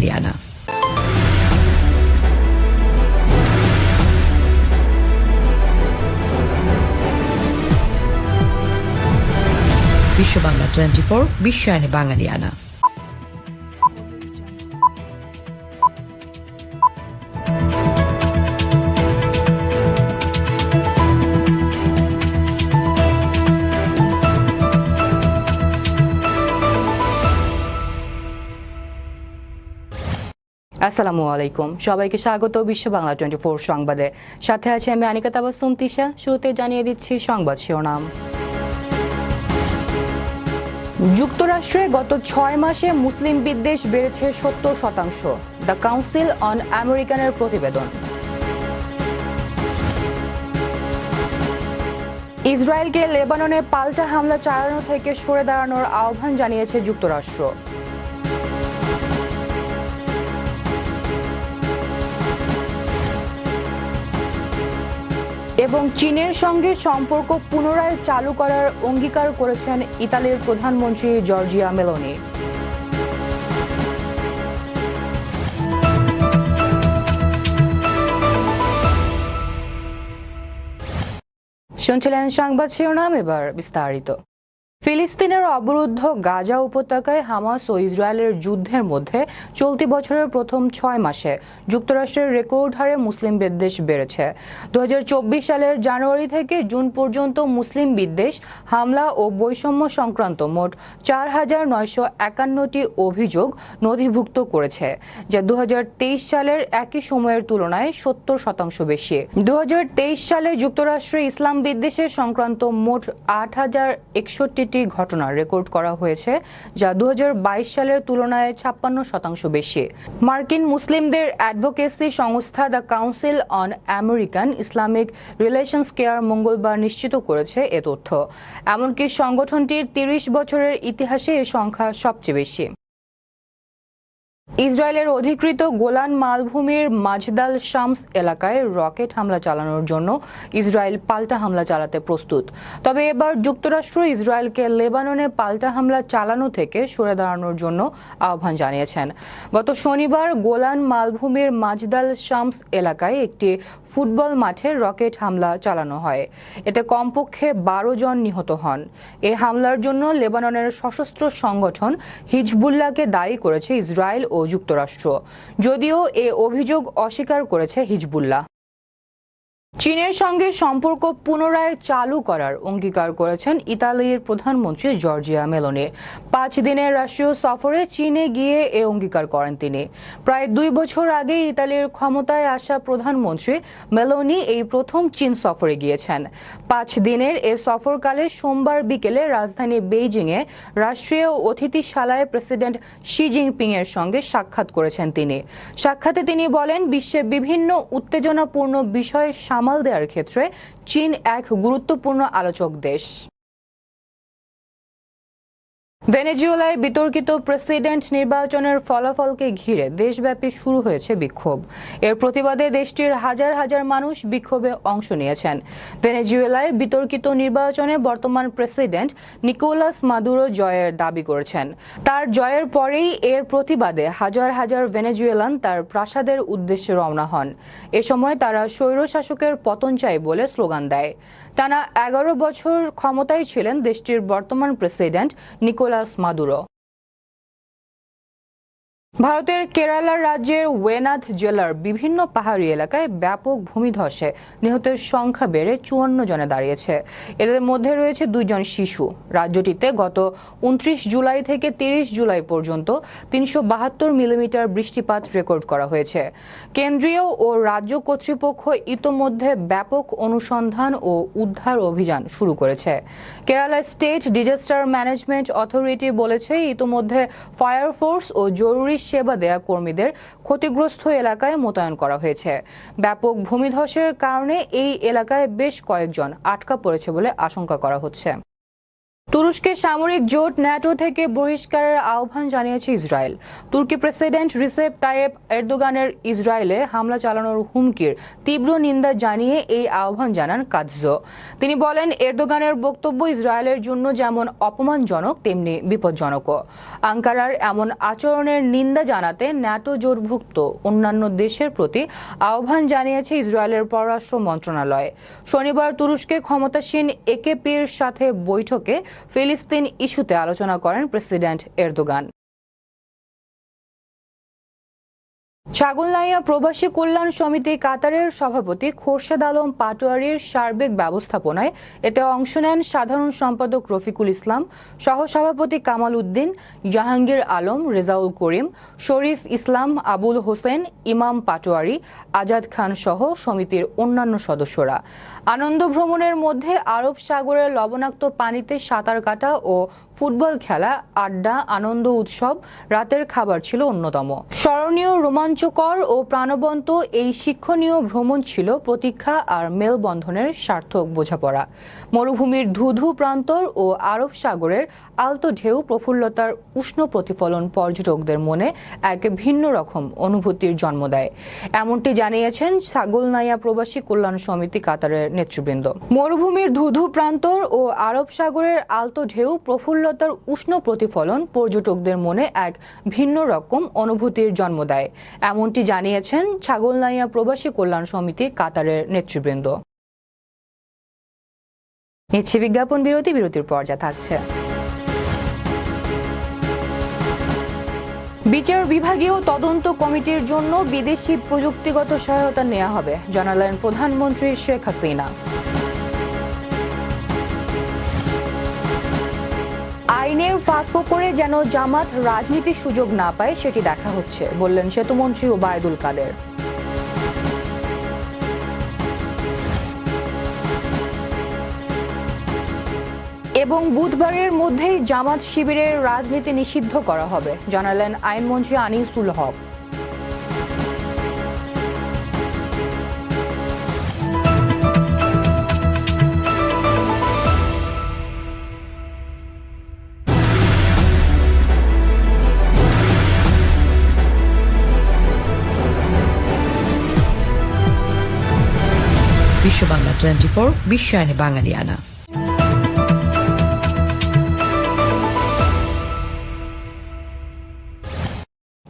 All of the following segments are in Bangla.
বাঙালিয়ানা বিশ্ব বাংলা টোয়েন্টি ফোর বিশ্বায়নে বাঙালিয়ানা আসসালামু আলাইকুম। সবাইকে স্বাগত বিশ্ব বাংলা টোয়েন্টি ফোর সংবাদে। সাথে আছে আমি আনিকা তাবাস্তুম তিশা শুরুতে জানিয়ে দিচ্ছি সংবাদ শিরোনাম। যুক্তরাষ্ট্রে গত ছয় মাসে মুসলিম বিদ্বেষ বেড়েছে সত্তর শতাংশ। দ্য কাউন্সিল অন আমেরিকানের প্রতিবেদন। ইসরায়েলকে লেবাননে পাল্টা হামলা চালানো থেকে সরে দাঁড়ানোর আহ্বান জানিয়েছে যুক্তরাষ্ট্র। এবং চীনের সঙ্গে সম্পর্ক পুনরায় চালু করার অঙ্গীকার করেছেন ইতালির প্রধানমন্ত্রী জর্জিয়া মেলোনি। শুনছিলেন সংবাদ শিরোনাম, এবার বিস্তারিত। ফিলিস্তিনের অবরুদ্ধ গাজা উপত্যকায় হামাস ও ইসরায়েলের যুদ্ধের মধ্যে চলতি বছরের প্রথম ছয় মাসে যুক্তরাষ্ট্রের রেকর্ড হারে মুসলিম বিদ্বেষ বেড়েছে। দুহাজার চব্বিশ সালের জানুয়ারি থেকে জুন পর্যন্ত মুসলিম বিদ্বেষ, হামলা ও বৈষম্য সংক্রান্ত মোট চার হাজার নয়শো একান্নটি অভিযোগ নথিভুক্ত করেছে, যা দু হাজার তেইশ সালের একই সময়ের তুলনায় সত্তর শতাংশ বেশি। দু হাজার তেইশ সালে যুক্তরাষ্ট্রে ইসলাম বিদ্বেষের সংক্রান্ত মোট আট হাজার একষট্টি একষট্টিটি ঘটনা রেকর্ড করা হয়েছে, যা দু হাজার বাইশ সালের তুলনায় ছাপ্পান্ন শতাংশ বেশি। মার্কিন মুসলিমদের অ্যাডভোকেসি সংস্থা the council on American Islamic relations CAIR মঙ্গলবার নিশ্চিত করেছে এ তথ্য। এমনকি সংগঠনটির তিরিশ বছরের ইতিহাসে এ সংখ্যা সবচেয়ে বেশি। ইসরায়েলের অধিকৃত গোলান মালভূমির মাজদাল শামস এলাকায় রকেট হামলা চালানোর জন্য ইসরায়েল পাল্টা হামলা চালাতে প্রস্তুত। তবে এবার যুক্তরাষ্ট্র ইসরায়েলকে লেবাননে পাল্টা হামলা চালানো থেকে সরে দাঁড়ানোর জন্য আহ্বান জানিয়েছেন। গত শনিবার গোলান মালভূমির মাজদাল শামস এলাকায় একটি ফুটবল মাঠে রকেট হামলা চালানো হয়। এতে কমপক্ষে বারো জন নিহত হন। এ হামলার জন্য লেবাননের সশস্ত্র সংগঠন হিজবুল্লাহকে দায়ী করেছে ইসরায়েল ও যুক্তরাষ্ট্র। যদিও এ অভিযোগ অস্বীকার করেছে হিজবুল্লাহ। চীনের সঙ্গে সম্পর্ক পুনরায় চালু করার অঙ্গীকার করেছেন ইতালির প্রধানমন্ত্রী জর্জিয়া মেলোনি। পাঁচ দিনের রাষ্ট্রীয় সফরে চীনে গিয়ে এ অঙ্গীকার করেন তিনি। প্রায় দুই বছর আগে ইতালির ক্ষমতায় আসা প্রধানমন্ত্রী মেলোনি এই প্রথম চীন সফরে গিয়েছেন। পাঁচ দিনের এ সফরকালে সোমবার বিকেলে রাজধানী বেইজিংয়ে রাষ্ট্রীয় অতিথিশালায় প্রেসিডেন্ট শি জিনপিং এর সঙ্গে সাক্ষাৎ করেছেন তিনি। সাক্ষাতে তিনি বলেন বিশ্বে বিভিন্ন উত্তেজনাপূর্ণ বিষয়ে সামাল দেওয়ার ক্ষেত্রে চীন এক গুরুত্বপূর্ণ আলোচক দেশ। ভেনেজুয়েলায় বিতর্কিত প্রেসিডেন্ট নির্বাচনের ফলাফলকে ঘিরে দেশব্যাপী শুরু হয়েছে বিক্ষোভ। এর প্রতিবাদে দেশটির হাজার হাজার মানুষ বিক্ষোভে অংশ নিয়েছেন। ভেনেজুয়েলায় বিতর্কিত নির্বাচনে বর্তমান প্রেসিডেন্ট নিকোলাস মাদুরো জয়ের দাবি করেছেন। তার জয়ের পরেই এর প্রতিবাদে হাজার হাজার ভেনেজুয়েলান তার প্রাসাদের উদ্দেশ্যে রওনা হন। এ সময় তারা স্বৈরশাসকের পতন চাই বলে স্লোগান দেয়। টানা এগারো বছর ক্ষমতায় ছিলেন দেশটির বর্তমান প্রেসিডেন্ট নিকোলাস মাদুরো। ভারতের কেরালা রাজ্যের ওয়েনাথ জেলার বিভিন্ন পাহাড়ি এলাকায় ব্যাপক ভূমিধসে নিহতের সংখ্যা বেড়ে চুয়ান্ন জনে দাঁড়িয়েছে। এদের মধ্যে রয়েছে দুইজন শিশু। রাজ্যটিতে গত উনত্রিশ জুলাই থেকে তিরিশ জুলাই পর্যন্ত তিনশো বাহাত্তর মিলিমিটার বৃষ্টিপাত রেকর্ড করা হয়েছে। কেন্দ্রীয় ও রাজ্য কর্তৃপক্ষ ইতোমধ্যে ব্যাপক অনুসন্ধান ও উদ্ধার অভিযান শুরু করেছে। Kerala state disaster management authority বলেছে, ইতোমধ্যে ফায়ার ফোর্স ও জরুরি সেবা দেয়া কর্মীদের ক্ষতিগ্রস্ত এলাকায় মোতায়েন করা হয়েছে। ব্যাপক ভূমিধসের কারণে এই এলাকায় বেশ কয়েকজন আটকা পড়েছে বলে আশঙ্কা করা হচ্ছে। তুরস্কের সামরিক জোট ন্যাটো থেকে বহিষ্কারের আহ্বান জানিয়েছে ইসরায়েল। তুর্কি প্রেসিডেন্ট রিসেপ তায়েব এরদোগানের ইসরায়েলে হামলা চালানোর হুমকির তীব্র নিন্দা জানিয়ে এই আহ্বান জানান কাৎজো। তিনি বলেন, এরদোগানের বক্তব্য ইসরায়েলের জন্য যেমন অপমানজনক, তেমনি বিপজ্জনকও। আঙ্কারার এমন আচরণের নিন্দা জানাতে ন্যাটো জোটভুক্ত অন্যান্য দেশের প্রতি আহ্বান জানিয়েছে ইসরায়েলের পররাষ্ট্র মন্ত্রণালয়। শনিবার তুরস্কে ক্ষমতাসীন একেপির সাথে বৈঠকে ফিলিস্তিন ইস্যুতে আলোচনা করেন প্রেসিডেন্ট এরদোগান। ছাগলনাইয়া প্রবাসী কল্যাণ সমিতি কাতারের সভাপতি খোরশেদ আলম পাটোয়ারির সার্বিক ব্যবস্থাপনায় এতে অংশ নেন সাধারণ সম্পাদক রফিকুল ইসলাম, সহসভাপতি কামাল উদ্দিন, জাহাঙ্গীর আলম, রেজাউল করিম, শরীফ ইসলাম, আবুল হোসেন, ইমাম পাটোয়ারি, আজাদ খান সহ সমিতির অন্যান্য সদস্যরা। আনন্দ ভ্রমণের মধ্যে আরব সাগরের লবণাক্ত পানিতে সাঁতার কাটা ও ফুটবল খেলা, আড্ডা, আনন্দ উৎসব, রাতের খাবার ছিল অন্যতম। স্মরণীয় রোমাঞ্চকর ও প্রাণবন্ত এই শিক্ষণীয় ভ্রমণ ছিল প্রতীক্ষা আর মেলবন্ধনের সার্থক বোঝাপড়া। মরুভূমির ধুধু প্রান্তর ও আরব সাগরের আলতো ঢেউ প্রফুল্লতার উষ্ণ প্রতিফলন পর্যটকদের মনে এক ভিন্ন রকম অনুভূতির জন্ম দেয়। এমনটি জানিয়েছেন ছাগলনাইয়া প্রবাসী কল্যাণ সমিতি কাতারের নেতৃবৃন্দ। মরুভূমির ধুধু প্রান্তর ও আরব সাগরের আলতো ঢেউ প্রফুল্লতার উষ্ণ প্রতিফলন পর্যটকদের মনে এক ভিন্ন রকম অনুভূতির জন্ম দেয়। এমনটি জানিয়েছেন ছাগলনাইয়া প্রবাসী কল্যাণ সমিতি কাতারের নেতৃবৃন্দ। নিচ্ছে বিজ্ঞাপন বিরতি, বিরতির পর যা থাকছে। বিচার বিভাগীয় তদন্ত কমিটির জন্য বিদেশি প্রযুক্তিগত সহায়তা নেওয়া হবে, জানালেন প্রধানমন্ত্রী শেখ হাসিনা। আইনের ফাঁক করে যেন জামাত রাজনীতির সুযোগ না পায়, সেটি দেখা হচ্ছে, বললেন সেতুমন্ত্রী ওবায়দুল কাদের। এবং বুধবারের মধ্যেই জামাত শিবিরের রাজনীতি নিষিদ্ধ করা হবে, জানালেন আইনমন্ত্রী আনিসুল হক। বিশ্ব বাংলা টোয়েন্টি ফোর বিশ্বায়নে বাঙালিয়ানা।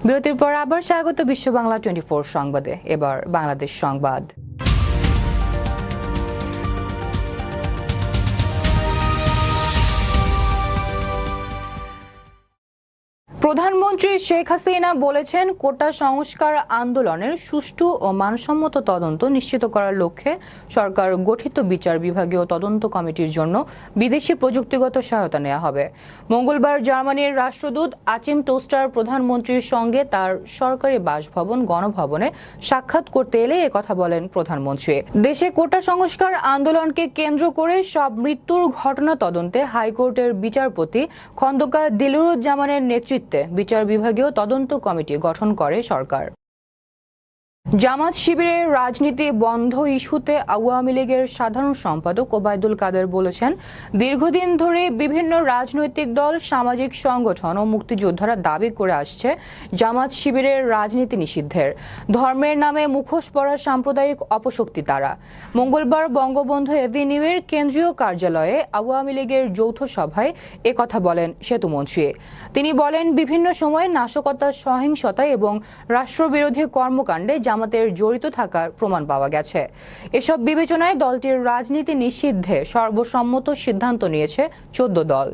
বিরতির পর আবার স্বাগত বিশ্ব বাংলা টোয়েন্টি ফোর সংবাদে। এবার বাংলাদেশ সংবাদ। প্রধানমন্ত্রী শেখ হাসিনা বলেছেন, কোটা সংস্কার আন্দোলনের সুষ্ঠু ও মানসম্মত তদন্ত নিশ্চিত করার লক্ষ্যে সরকার গঠিত বিচার বিভাগীয় তদন্ত কমিটির জন্য বিদেশি প্রযুক্তিগত সহায়তা নেওয়া হবে। মঙ্গলবার জার্মানির রাষ্ট্রদূত আচিম টোস্টার প্রধানমন্ত্রীর সঙ্গে তার সরকারি বাসভবন গণভবনে সাক্ষাৎ করতে এলে কথা বলেন প্রধানমন্ত্রী। দেশে কোটা সংস্কার আন্দোলনকে কেন্দ্র করে সব মৃত্যুর ঘটনা তদন্তে হাইকোর্টের বিচারপতি খন্দকার দিলুরুজ্জামানের নেতৃত্বে বিচার বিভাগীয় তদন্ত কমিটি গঠন করে সরকার। জামাত শিবিরের রাজনীতি বন্ধ ইস্যুতে আওয়ামী লীগের সাধারণ সম্পাদক ওবায়দুল কাদের বলেছেন, দীর্ঘদিন ধরে বিভিন্ন রাজনৈতিক দল, সামাজিক সংগঠন ও মুক্তিযোদ্ধারা দাবি করে আসছে জামাত শিবিরের রাজনীতি নিষিদ্ধের। ধর্মের নামে মুখোশ পড়া সাম্প্রদায়িক অপশক্তি তারা। মঙ্গলবার বঙ্গবন্ধু এভিনিউয়ের কেন্দ্রীয় কার্যালয়ে আওয়ামী লীগের যৌথ সভায় একথা বলেন সেতুমন্ত্রী তিনি বলেন, বিভিন্ন সময়ে নাশকতা, সহিংসতা এবং রাষ্ট্রবিরোধী কর্মকাণ্ডে জামাতের জড়িত থাকার প্রমাণ পাওয়া গেছে। এসব বিবেচনায় দলটির রাজনীতি নিষিদ্ধে সর্বসম্মত সিদ্ধান্ত নিয়েছে চোদ্দ দল।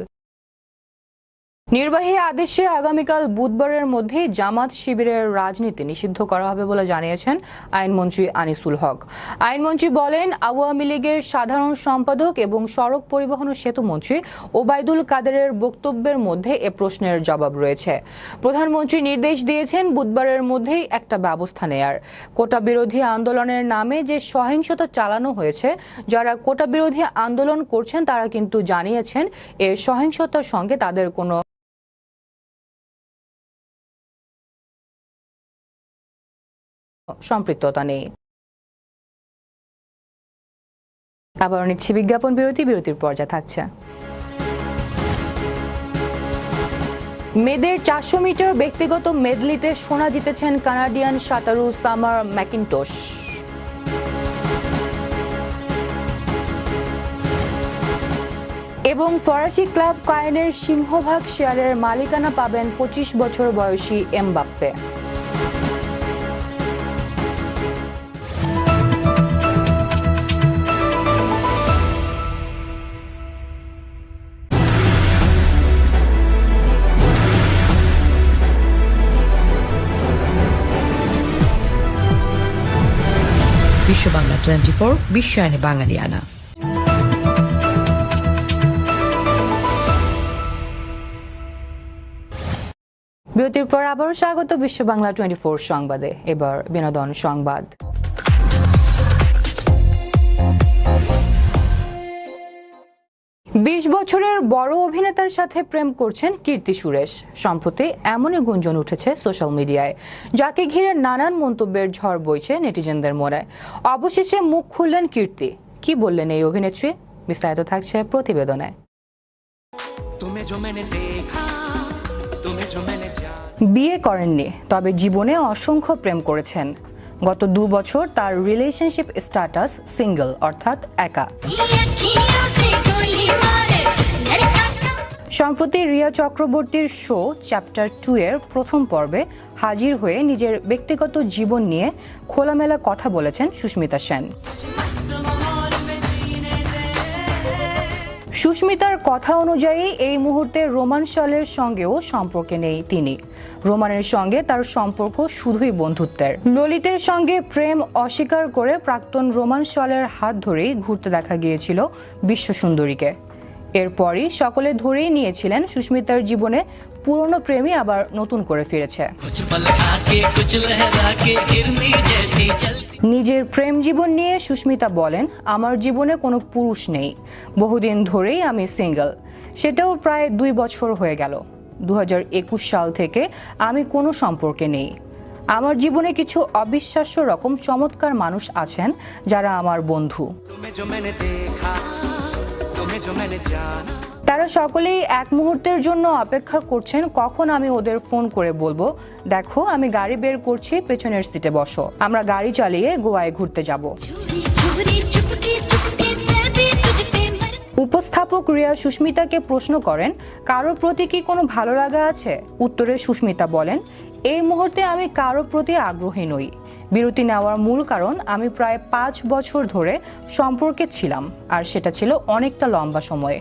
নির্বাহী আদেশে আগামীকাল বুধবারের মধ্যে জামাত শিবিরের রাজনীতি নিষিদ্ধ করা হবে বলে জানিয়েছেন আইনমন্ত্রী আনিসুল হক। আইনমন্ত্রী বলেন, আওয়ামী লীগের সাধারণ সম্পাদক এবং সড়ক পরিবহন ও সেতু মন্ত্রী ওবায়দুল কাদেরের বক্তব্যের মধ্যে এ প্রশ্নের জবাব রয়েছে। প্রধানমন্ত্রী নির্দেশ দিয়েছেন, বুধবারের মধ্যেই একটা ব্যবস্থা নেয়ার। কোটা বিরোধী আন্দোলনের নামে যে সহিংসতা চালানো হয়েছে, যারা কোটা বিরোধী আন্দোলন করছেন তারা কিন্তু জানিয়েছেন, এ সহিংসতার সঙ্গে তাদের কোনো সম্পৃক্ততা নেই। আবার নিচ্ছি বিজ্ঞাপন বিরতি, বিরতির পর্যায়ে থাকছে। মেয়েদের চারশো মিটার ব্যক্তিগত মেদলিতে সোনা জিতেছেন কানাডিয়ান সাঁতারু সামার ম্যাকিনটোশ। এবং ফরাসি ক্লাব কায়েনের সিংহভাগ শেয়ারের মালিকানা পাবেন পঁচিশ বছর বয়সী এমবাপ্পে। বাংলা টোয়েন্টি ফোর বিশ্বায়নে বাঙালিয়ানা বিরতির পর আবারও স্বাগত বিশ্ব বাংলা টোয়েন্টি ফোর সংবাদে। এবার বিনোদন সংবাদ। বছরের বড় অভিনেতার সাথে প্রেম করছেন কীর্তি সুরেশ। সম্প্রতি এমনই গুঞ্জন উঠেছে সোশ্যাল মিডিয়ায় যাকে ঘিরে নানান মন্তব্যের ঝড় বইছে নেটিজেনদের মনে। অবশেষে মুখ খুললেন কীর্তি। কি বললেন এই অভিনেত্রী? বিস্তারিত থাকছে প্রতিবেদনে। বিয়ে করেননি তবে জীবনে অসংখ্য প্রেম করেছেন। গত দু বছর তার রিলেশনশিপ স্ট্যাটাস সিঙ্গল অর্থাৎ একা। সম্প্রতি রিয়া চক্রবর্তীর শো চ্যাপ্টার টু এর প্রথম পর্বে হাজির হয়ে নিজের ব্যক্তিগত জীবন নিয়ে খোলামেলা কথা বলেছেন সুস্মিতা সেন। সুস্মিতার কথা অনুযায়ী এই মুহূর্তে রোমান শলের সঙ্গেও সম্পর্কে নেই তিনি। রোমানের সঙ্গে তার সম্পর্ক শুধুই বন্ধুত্বের। ললিতের সঙ্গে প্রেম অস্বীকার করে প্রাক্তন রোমান শলের হাত ধরেই ঘুরতে দেখা গিয়েছিল বিশ্ব সুন্দরীকে এরপরই সকলে ধরেই নিয়েছিলেন সুস্মিতার জীবনে পুরনো প্রেমই আবার নতুন করে ফিরেছে। নিজের প্রেম জীবন নিয়ে সুস্মিতা বলেন, আমার জীবনে কোনো পুরুষ নেই। বহুদিন ধরেই আমি সিঙ্গেল। সেটাও প্রায় দুই বছর হয়ে গেল। দু হাজার একুশ সাল থেকে আমি কোনো সম্পর্কে নেই। আমার জীবনে কিছু অবিশ্বাস্য রকম চমৎকার মানুষ আছেন যারা আমার বন্ধু। তারা সকলেই এক মুহূর্তের জন্য অপেক্ষা করছেন, কখন আমি ওদের ফোন করে বলব? দেখো, আমি গাড়ি বের করছি, পেছনের সিটে বসো। আমরা গাড়ি চালিয়ে গোয়ায় ঘুরতে যাব। উপস্থাপক রিয়া সুস্মিতাকে প্রশ্ন করেন কারোর প্রতি কি কোনো ভালো লাগা আছে? উত্তরে সুস্মিতা বলেন, এই মুহূর্তে আমি কারোর প্রতি আগ্রহী নই। বিরতি নেওয়ার মূল কারণ, আমি প্রায় পাঁচ বছর ধরে সম্পর্কে ছিলাম, আর সেটা ছিল অনেকটা লম্বা সময়ে।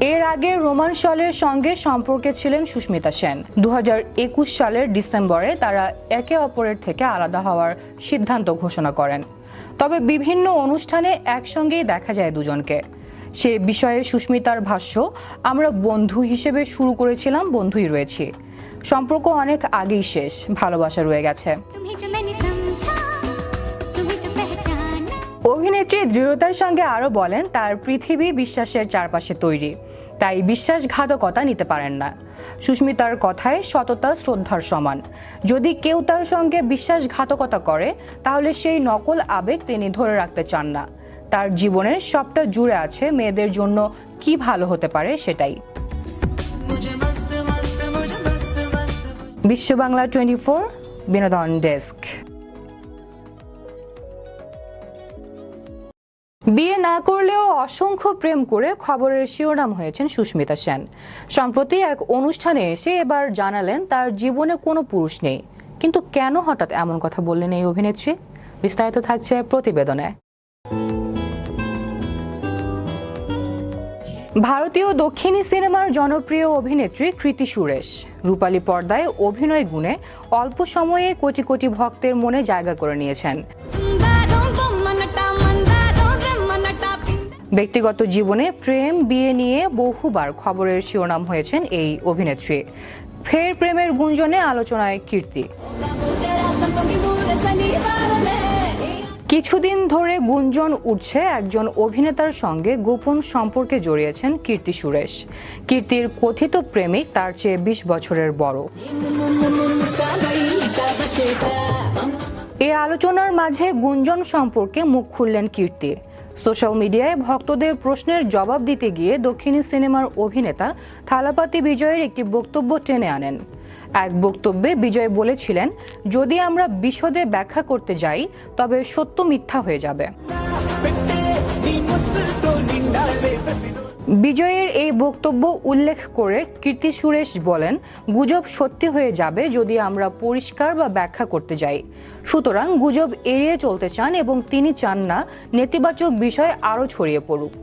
এর আগে রোমান শলের সঙ্গে সম্পর্কে ছিলেন সুস্মিতা সেন। দু হাজার একুশ সালের ডিসেম্বরে তারা একে অপরের থেকে আলাদা হওয়ার সিদ্ধান্ত ঘোষণা করেন। তবে বিভিন্ন অনুষ্ঠানে একসঙ্গেই দেখা যায় দুজনকে। সে বিষয়ে সুস্মিতার ভাষ্য, আমরা বন্ধু হিসেবে শুরু করেছিলাম, বন্ধুই রয়েছি। সম্পর্ক অনেক আগেই শেষ ভালোবাসা রয়ে গেছে। অভিনেত্রী দৃঢ়তার সঙ্গে আরও বলেন তার পৃথিবী বিশ্বাসের চারপাশে তৈরি। তাই বিশ্বাসঘাতকতা নিতে পারেন না। সুস্মিতার কথায় সততা শ্রদ্ধার সমান। যদি কেউ তার সঙ্গে বিশ্বাসঘাতকতা করে তাহলে সেই নকল আবেগ তিনি ধরে রাখতে চান না। তার জীবনের সবটা জুড়ে আছে মেয়েদের জন্য কি ভালো হতে পারে সেটাই। বিশ্ব বাংলা টোয়েন্টি ফোর, বিনোদন ডেস্ক। বিয়ে না করলেও অসংখ্য প্রেম করে খবরের শিরোনাম হয়েছেন সুস্মিতা সেন। সম্প্রতি এক অনুষ্ঠানে এসে এবার জানালেন তার জীবনে কোনো পুরুষ নেই। কিন্তু কেন হঠাৎ এমন কথা বললেন এই অভিনেত্রী? বিস্তারিত থাকছে প্রতিবেদনে। ভারতীয় দক্ষিণী সিনেমার জনপ্রিয় অভিনেত্রী কৃতি সুরেশ। রূপালী পর্দায় অভিনয় গুণে অল্প সময়ে কোটি কোটি ভক্তের মনে জায়গা করে নিয়েছেন। ব্যক্তিগত জীবনে প্রেম, বিয়ে নিয়ে বহুবার খবরের শিরোনাম হয়েছেন এই অভিনেত্রী। ফের প্রেমের গুঞ্জনে আলোচনায় কীর্তি। কিছুদিন ধরে গুঞ্জন উঠছে একজন অভিনেতার সঙ্গে গোপন সম্পর্কে জড়িয়েছেন কীর্তি সুরেশ। কীর্তির কথিত প্রেমিক তার চেয়ে বিশ বছরের বড়। এ আলোচনার মাঝে গুঞ্জন সম্পর্কে মুখ খুললেন কীর্তি। সোশ্যাল মিডিয়ায় ভক্তদের প্রশ্নের জবাব দিতে গিয়ে দক্ষিণী সিনেমার অভিনেতা থালাপাতি বিজয়ের একটি বক্তব্য টেনে আনেন। এক বক্তব্যে বিজয় বলেছিলেন, যদি আমরা বিশদে ব্যাখ্যা করতে যাই, তবে সত্য মিথ্যা হয়ে যাবে। বিজয়ের এই বক্তব্য উল্লেখ করে কীর্তি সুরেশ বলেন, গুজব সত্যি হয়ে যাবে যদি আমরা পরিষ্কার বা ব্যাখ্যা করতে যাই। সুতরাং গুজব এড়িয়ে চলতে চান এবং তিনি চান না নেতিবাচক বিষয় আরও ছড়িয়ে পড়ুক।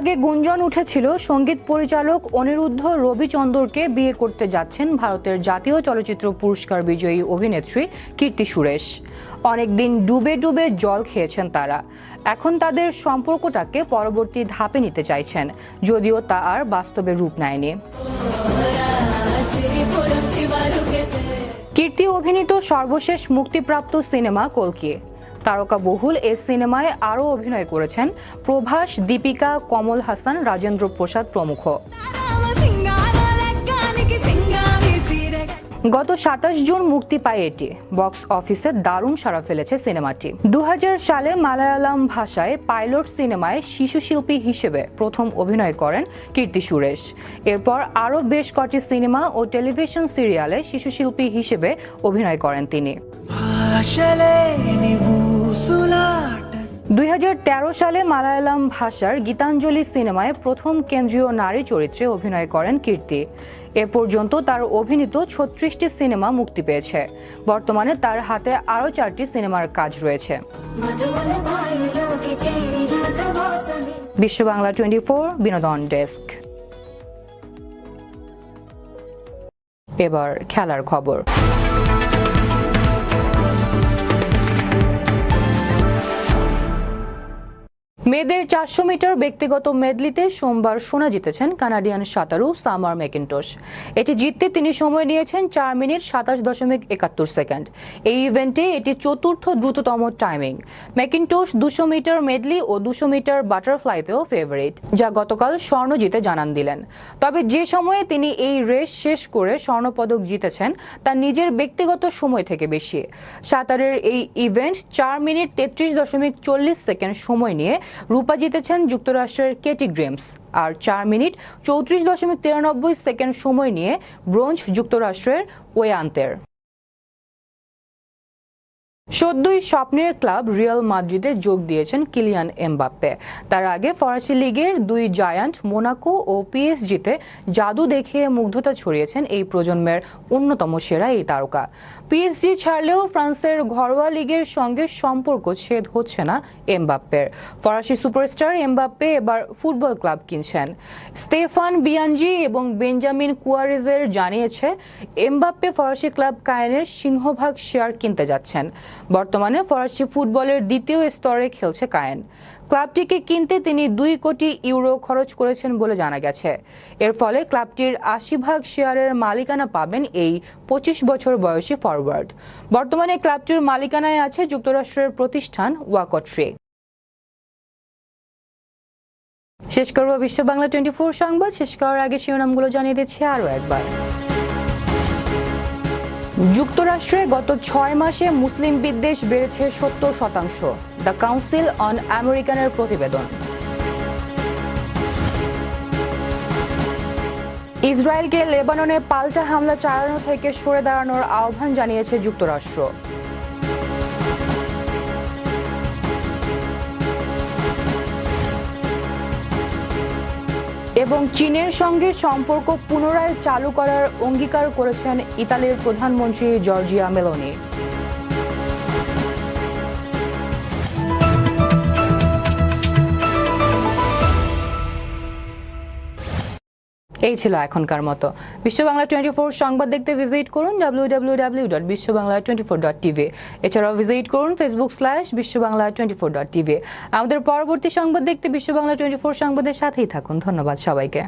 আগে গুঞ্জন উঠেছিল, সংগীত পরিচালক অনিরুদ্ধ রবিচন্দরকে বিয়ে করতে যাচ্ছেন ভারতের জাতীয় চলচ্চিত্র পুরস্কার বিজয়ী অভিনেত্রী কীর্তি সুরেশ। অনেকদিন ডুবে ডুবে জল খেয়েছেন তারা। এখন তাদের সম্পর্কটাকে পরবর্তী ধাপে নিতে চাইছেন, যদিও তা আর বাস্তবে রূপ নেয়নি। কীর্তি অভিনীত সর্বশেষ মুক্তিপ্রাপ্ত সিনেমা কলকি। তারকা বহুল এ সিনেমায় আরও অভিনয় করেছেন প্রভাস, দীপিকা, কমল হাসান, রাজেন্দ্র প্রসাদ প্রমুখ। গত সাতাশ জুন মুক্তি পায় এটি। বক্স অফিসে দারুণ সাড়া ফেলেছে সিনেমাটি। দু হাজার সালে মালায়ালাম ভাষায় পাইলট সিনেমায় শিশু শিল্পী হিসেবে প্রথম অভিনয় করেন কীর্তি সুরেশ। এরপর আরও বেশ কটি সিনেমা ও টেলিভিশন সিরিয়ালে শিশু শিল্পী হিসেবে অভিনয় করেন তিনি। দুই হাজার তেরো সালে মালায়ালাম ভাষার গীতাঞ্জলি সিনেমায় প্রথম কেন্দ্রীয় নারী চরিত্রে অভিনয় করেন কীর্তি। এ পর্যন্ত তার অভিনীত ছত্রিশটি সিনেমা মুক্তি পেয়েছে। বর্তমানে তার হাতে আরও চারটি সিনেমার কাজ রয়েছে। বিশ্ব বাংলা টোয়েন্টি ফোর বিনোদন ডেস্ক। এবার খেলার খবর। মেয়েদের চারশো মিটার ব্যক্তিগত মেডলিতে সোমবার সোনা জিতেছেন কানাডিয়ান সাঁতারু সামার ম্যাকিন্টোশ এটি জিততে তিনি সময় নিয়েছেন চার মিনিট সাতাশ দশমিক একাত্তর সেকেন্ড। এই ইভেন্টে এটি চতুর্থ দ্রুততম টাইমিং। ম্যাকিন্টোশ দুশো মিটার মেডলি ও দুশো মিটার বাটারফ্লাইতেও ফেভারিট যা গতকাল স্বর্ণ জিতে জানান দিলেন। তবে যে সময়ে তিনি এই রেস শেষ করে স্বর্ণপদক জিতেছেন, তা নিজের ব্যক্তিগত সময় থেকে বেশি। সাঁতারের এই ইভেন্ট চার মিনিট তেত্রিশ দশমিক চল্লিশ সেকেন্ড সময় নিয়ে রূপা জিতেছেন যুক্তরাষ্ট্রের কেটি গ্রেমস। আর চার মিনিট চৌত্রিশ দশমিক তিরানব্বই সেকেন্ড সময় নিয়ে ব্রোঞ্জ যুক্তরাষ্ট্রের ওয়ান্তের সদ্যই স্বপ্নের ক্লাব রিয়াল মাদ্রিদে যোগ দিয়েছেন কিলিয়ান এমবাপ্পে। তার আগে ফরাসি লিগের দুই জায়ান্ট মোনাকো ও পিএসজিতে জাদু দেখিয়ে মুগ্ধতা ছড়িয়েছেন এই প্রজন্মের অন্যতম সেরা এই তারকা। পিএসজি ছাড়লেও ফ্রান্সের ঘরোয়া লিগের সঙ্গে সম্পর্ক ছেদ হচ্ছে না এমবাপ্পের। ফরাসি সুপারস্টার এমবাপ্পে এবার ফুটবল ক্লাব কিনছেন। স্তেফান বিয়ানজি এবং বেঞ্জামিন কুয়ারেজের জানিয়েছে, এমবাপ্পে ফরাসি ক্লাব কায়েনের সিংহভাগ শেয়ার কিনতে যাচ্ছেন। বর্তমানে ফরাসি ফুটবলের দ্বিতীয় স্তরে খেলছে কায়েন। ক্লাবটিকে কিনতে তিনি দুই কোটি ইউরো খরচ করেছেন বলে জানা গেছে। এর ফলে ক্লাবটির আশি ভাগ শেয়ারের মালিকানা পাবেন এই পঁচিশ বছর বয়সী ফরওয়ার্ড। বর্তমানে ক্লাবটির মালিকানায় আছে যুক্তরাষ্ট্রের প্রতিষ্ঠান ওয়াকট্রি। শেষ করব বিশ্ব বাংলা টোয়েন্টি ফোর সংবাদ। শেষ করার আগে শিরোনামগুলো জানিয়ে দিচ্ছি আরও একবার। যুক্তরাষ্ট্রে গত ছয় মাসে মুসলিম বিদ্বেষ বেড়েছে সত্তর শতাংশ। দ্য কাউন্সিল অন আমেরিকানের প্রতিবেদন। ইসরায়েলকে লেবাননে পাল্টা হামলা চালানো থেকে সরে দাঁড়ানোর আহ্বান জানিয়েছে যুক্তরাষ্ট্র। এবং চীনের সঙ্গে সম্পর্ক পুনরায় চালু করার অঙ্গীকার করেছেন ইতালির প্রধানমন্ত্রী জর্জিয়া মেলোনি। এই ছিল এখনকার মতো। বিশ্ব বাংলা টোয়েন্টি ফোর সংবাদ দেখতে ভিজিট করুন W W W dot Bishwa Bangla twenty four dot TV. এছাড়াও ভিজিট করুন Facebook slash Bishwa Bangla twenty four dot TV. আমাদের পরবর্তী সংবাদ দেখতে বিশ্ব বাংলা টোয়েন্টি ফোর সংবাদের সাথেই থাকুন। ধন্যবাদ সবাইকে।